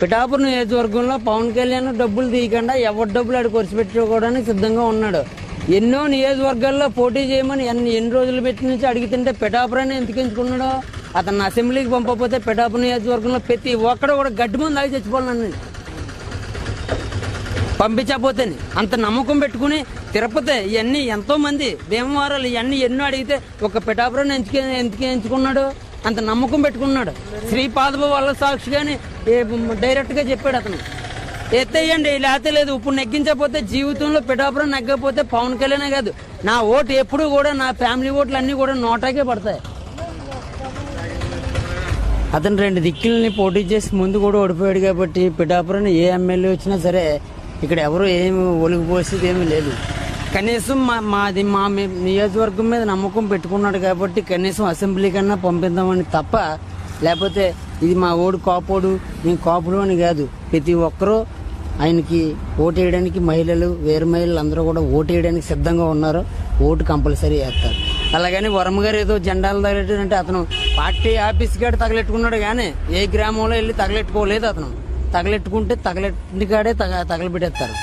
పిఠాపురం నియోజకవర్గంలో పవన్ కళ్యాణ్ డబ్బులు తీయకుండా ఎవరి డబ్బులు ఆడు ఖర్చు పెట్టుకోవడానికి సిద్ధంగా ఉన్నాడు. ఎన్నో నియోజకవర్గాల్లో పోటీ చేయమని ఎన్ని ఎన్ని రోజులు పెట్టి నుంచి అడుగుతుంటే పిఠాపురాన్ని ఎందుకు ఎంచుకున్నాడు అతను అసెంబ్లీకి పంపకపోతే పిఠాపురం నియోజకవర్గంలో ప్రతి ఒక్కడు కూడా గడ్డి ముందు ఆగి చచ్చిపోవాలని పంపించకపోతేనే అంత నమ్మకం పెట్టుకుని తిరుపతి ఇవన్నీ ఎంతోమంది భీమవరాలు ఇవన్నీ ఎన్నో అడిగితే ఒక పిఠాపురాన్ని ఎంచుకు ఎందుకు ఎంచుకున్నాడు? అంత నమ్మకం పెట్టుకున్నాడు. శ్రీపాదబ వల్ల సాక్షిగాని డైరెక్ట్గా చెప్పాడు అతను. ఎత్తేయండి లేకపోతే లేదు ఇప్పుడు నెగ్గించకపోతే జీవితంలో పిఠాపురం నెగ్గకపోతే పవన్ కళ్యాణే కాదు. నా ఓటు ఎప్పుడు కూడా నా ఫ్యామిలీ ఓట్లు అన్ని కూడా నోటాకే పడతాయి. అతను రెండు దిక్కుల్ని పోటీ చేసి ముందు కూడా ఓడిపోయాడు కాబట్టి పిఠాపురం ఏ ఎమ్మెల్యే వచ్చినా సరే ఇక్కడ ఎవరు ఏమి ఒలిగిపోసేది ఏమీ లేదు. కనీసం మా మాది మా నియోజకవర్గం మీద నమ్మకం పెట్టుకున్నాడు కాబట్టి కనీసం అసెంబ్లీ కన్నా పంపిద్దామని తప్ప లేకపోతే ఇది మా ఓడు కాపోడు నేను కాపుడు అని కాదు. ప్రతి ఒక్కరూ ఆయనకి ఓటు వేయడానికి మహిళలు వేరు మహిళలు అందరూ కూడా ఓటు వేయడానికి సిద్ధంగా ఉన్నారు. ఓటు కంపల్సరీ వేస్తారు. అలాగని వరమ గారు ఏదో జెండాలు తగలెట్టారంటే అతను పార్టీ ఆఫీస్ కాడ తగలెట్టుకున్నాడు కానీ ఏ గ్రామంలో వెళ్ళి తగలెట్టుకోలేదు అతను. తగలెట్టుకుంటే తగలెట్టి కాడే తగ తగలబెట్టేస్తారు.